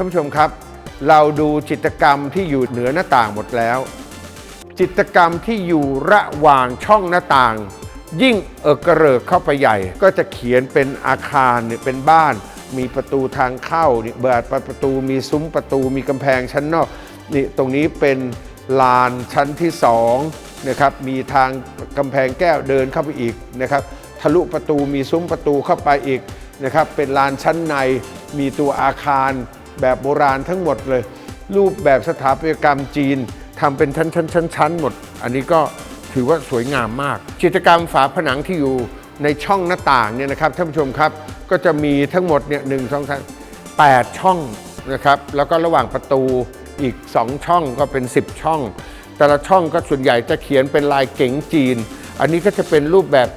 านผู้ชมครับ เราดูจิตรกรรมที่อยู่เหนือหน้าต่างหมดแล้ว จิตรกรรมที่อยู่ระหว่างช่องหน้าต่าง ยิ่งเอกระเริกเข้าไปใหญ่ ก็จะเขียนเป็นอาคารเนี่ยเป็นบ้าน มีประตูทางเข้านี่เบิดประตูมีซุ้มประตูมีกำแพงชั้นนอกนี่ตรงนี้เป็นลานชั้นที่สองนะครับมีทางกำแพงแก้วเดินเข้าไปอีกนะครับทะลุประตูมีซุ้มประตูเข้าไปอีกนะครับเป็นลานชั้นในมีตัวอาคาร แบบโบราณทั้งหมดเลย รูปแบบสถาปัตยกรรมจีนทำเป็นชั้นๆๆ ๆ หมด อันนี้ก็ถือว่าสวยงามมาก จิตรกรรมฝาผนังที่อยู่ในช่องหน้าต่างเนี่ยนะครับท่านผู้ชมครับก็จะมีทั้งหมดเนี่ยหนึ่งสองสามแปดช่องนะครับแล้วก็ระหว่างประตูอีก 2 ช่องก็เป็น 10 ช่อง แต่ละช่องก็ส่วนใหญ่จะเขียนเป็นลายเก๋งจีน อันนี้ก็จะเป็นรูปแบบ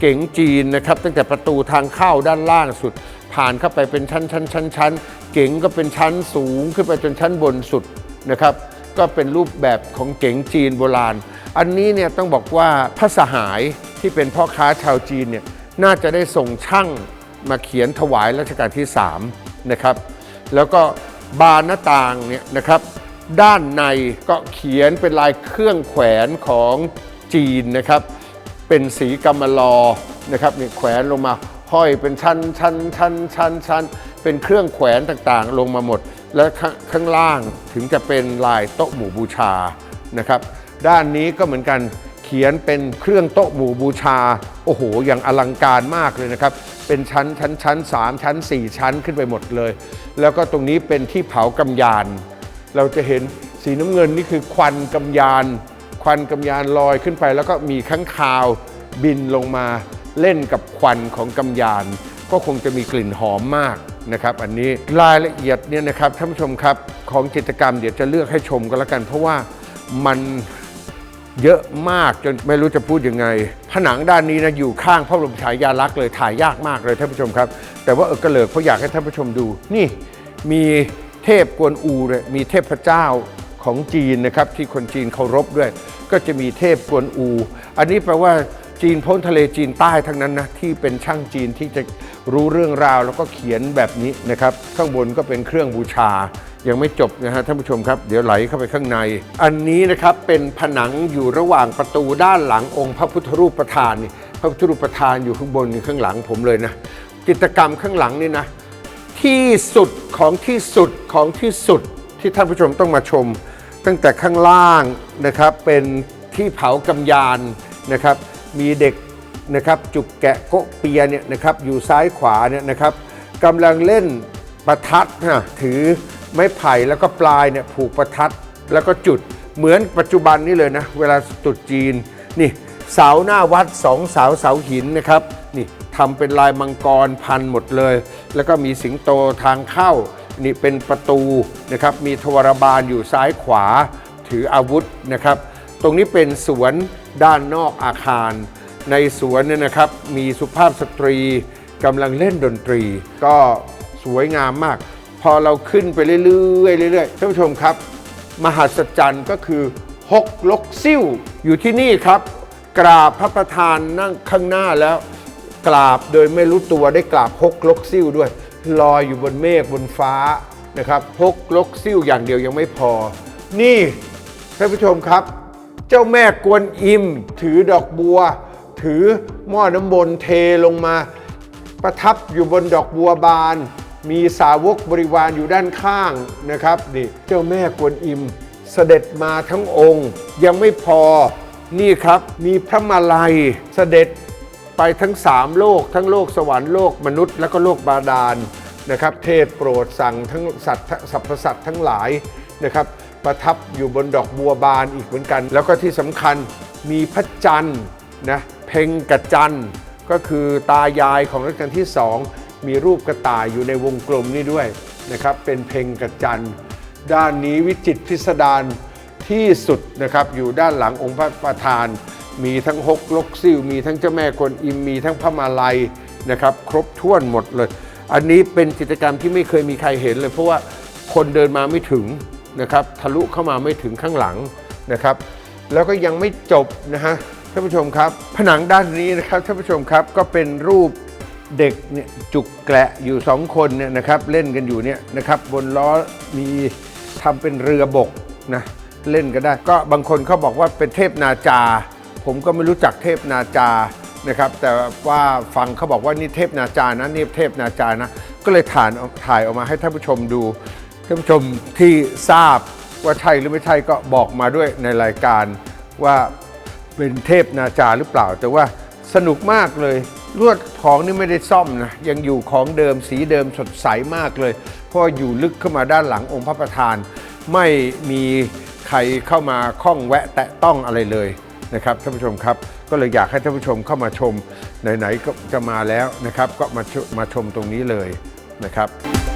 เก๋งจีนนะครับตั้งแต่ประตูทางเข้าด้านล่างสุด ผ่านเข้าไปเป็นชั้นชั้นชั้นชั้นเก๋งก็เป็นชั้นสูงขึ้นไปจนชั้นบนสุดนะครับก็เป็นรูปแบบของเก๋งจีนโบราณ อันนี้เนี่ยต้องบอกว่าพระสหายที่เป็นพ่อค้าชาวจีนเนี่ยน่าจะได้ส่งช่างมาเขียนถวายรัชกาลที่3นะครับแล้วก็บานหน้าต่างเนี่ยนะครับด้านในก็เขียนเป็นลายเครื่องแขวนของจีนนะครับเป็นสีกำมะลอนะครับนี่แขวนลงมา ห้อยเป็นชั้นชั้นชั้นชั้นชั้นเป็นเครื่องแขวนต่างๆ ลงมาหมด และข้างข้างล่างถึงจะเป็นลายโต๊ะหมู่บูชานะครับ ด้านนี้ก็เหมือนกันเขียนเป็นเครื่องโต๊ะหมู่บูชา โอ้โห อย่างอลังการมากเลยนะครับ เป็นชั้นชั้นชั้นสามชั้น4ชั้นขึ้นไปหมดเลย แล้วก็ตรงนี้เป็นที่เผากำยาน เราจะเห็นสีน้ำเงินนี่คือควันกำยาน ควันกำยานลอยขึ้นไป แล้วก็มีข้างคาวบินลงมา เล่นกับควันของกำยาน ก็คงจะมีกลิ่นหอมมากนะครับอันนี้รายละเอียดเนี่ยนะครับท่านผู้ชมครับของกิจกรรมเดี๋ยวจะเลือกให้ชมกันแล้วกัน เพราะว่ามันเยอะมากจนไม่รู้จะพูดยังไง ผนังด้านนี้นะอยู่ข้างพระบรมฉายาลักษณ์เลยถ่ายยากมากเลยท่านผู้ชมครับ แต่ว่าเออกระเลิกเพราะอยากให้ท่านผู้ชมดู นี่มีเทพกวนอูเลยมีเทพเจ้าของจีนนะครับที่คนจีนเคารพด้วย ก็จะมีเทพกวนอู อันนี้แปลว่า จีนพ้นทะเลจีนใต้ทั้งนั้นนะที่เป็นช่างจีนที่จะรู้เรื่องราวแล้วก็เขียนแบบนี้นะครับข้างบนก็เป็นเครื่องบูชา ยังไม่จบนะฮะท่านผู้ชมครับ เดี๋ยวไหลเข้าไปข้างใน อันนี้นะครับเป็นผนังอยู่ระหว่างประตูด้านหลังองค์พระพุทธรูปประธานนี่พระพุทธรูปประธานอยู่ข้างบนข้างหลังผมเลยนะจิตรกรรมข้างหลังนี่นะที่สุดของที่สุดของที่สุดที่ท่านผู้ชมต้องมาชม ตั้งแต่ข้างล่างนะครับเป็นที่เผากำยานนะครับ มีเด็กนะครับจุกแกะโกะเปียเนี่ยนะครับอยู่ซ้ายขวาเนี่ยนะครับกำลังเล่นประทัดนะถือไม้ไผ่แล้วก็ปลายเนี่ยผูกประทัดแล้วก็จุดเหมือนปัจจุบันนี้เลยนะ เวลาตรุษจีนนี่เสาหน้าวัดสองเสาเสาหินนะครับนี่ทำเป็นลายมังกรพันหมดเลย แล้วก็มีสิงโตทางเข้านี่เป็นประตูนะครับมีทวารบาลอยู่ซ้ายขวาถืออาวุธนะครับ ตรงนี้เป็นสวน ด้านนอกอาคาร ในสวนเนี่ยนะครับ มีสุภาพสตรีกำลังเล่นดนตรี ก็สวยงามมาก พอเราขึ้นไปเรื่อยๆเรื่อยๆท่านผู้ชมครับ มหัศจรรย์ก็คือฮกลกซิ่วอยู่ที่นี่ครับ กราบพระประธานนั่งข้างหน้าแล้ว กราบโดยไม่รู้ตัวได้กราบฮกลกซิ่วด้วยลอยอยู่บนเมฆบนฟ้านะครับฮกลกซิ่วอย่างเดียวยังไม่พอ นี่ท่านผู้ชมครับ เจ้าแม่กวนอิม ถือดอกบัว ถือหม้อน้ำมนเทลงมา ประทับอยู่บนดอกบัวบาน มีสาวกบริวารอยู่ด้านข้างนะครับนี่เจ้าแม่กวนอิมเสด็จมาทั้งองค์ ยังไม่พอนี่ครับมีพระมาลัยเสด็จไปทั้งสามโลก ทั้งโลกสวรรค์โลกมนุษย์ แล้วก็โลกบาดาลนะครับ เทศโปรดสั่งทั้งสัตว์สรรพสัตว์ทั้งหลายนะครับ ประทับอยู่บนดอกบัวบานอีกเหมือนกัน แล้วก็ที่สำคัญมีพระจันทร์นะเพ่งกระจันทร์ก็คือตายายของรัชกาลที่สองมีรูปกระต่ายอยู่ในวงกลมนี่ด้วยนะครับ เป็นเพ่งกระจันทร์ด้านนี้วิจิตรพิสดารที่สุดนะครับอยู่ด้านหลังองค์พระประธาน มีทั้งฮกลกซิ่วมีทั้งเจ้าแม่กวนอิมมีทั้งพระมาลัยนะครับครบถ้วนหมดเลย อันนี้เป็นกิจกรรมที่ไม่เคยมีใครเห็นเลย เพราะว่าคนเดินมาไม่ถึง นะครับทะลุเข้ามาไม่ถึงข้างหลังนะครับ แล้วก็ยังไม่จบนะฮะท่านผู้ชมครับ ผนังด้านนี้นะครับท่านผู้ชมครับก็เป็นรูปเด็กเนี่ยจุกแกละอยู่สองคนเนี่ยนะครับเล่นกันอยู่เนี่ยนะครับบนล้อมีทำเป็นเรือบกนะเล่นกันได้ ก็บางคนเขาบอกว่าเป็นเทพนาจา ผมก็ไม่รู้จักเทพนาจานะครับ แต่ว่าฟังเขาบอกว่านี่เทพนาจานะนี่เทพนาจานะก็เลยถ่ายถ่ายออกมาให้ท่านผู้ชมดู ท่านผู้ชมที่ทราบว่าใช่หรือไม่ใช่ก็บอกมาด้วยในรายการว่าเป็นเทพนาจาหรือเปล่า แต่ว่าสนุกมากเลยลวดของนี่ไม่ได้ซ่อมนะยังอยู่ของเดิมสีเดิมสดใสมากเลย เพราะอยู่ลึกเข้ามาด้านหลังองค์พระประธาน ไม่มีใครเข้ามาข้องแวะแตะต้องอะไรเลยนะครับท่านผู้ชมครับ ก็เลยอยากให้ท่านผู้ชมเข้ามาชมไหนๆก็จะมาแล้วนะครับ ก็มามาชมตรงนี้เลยนะครับ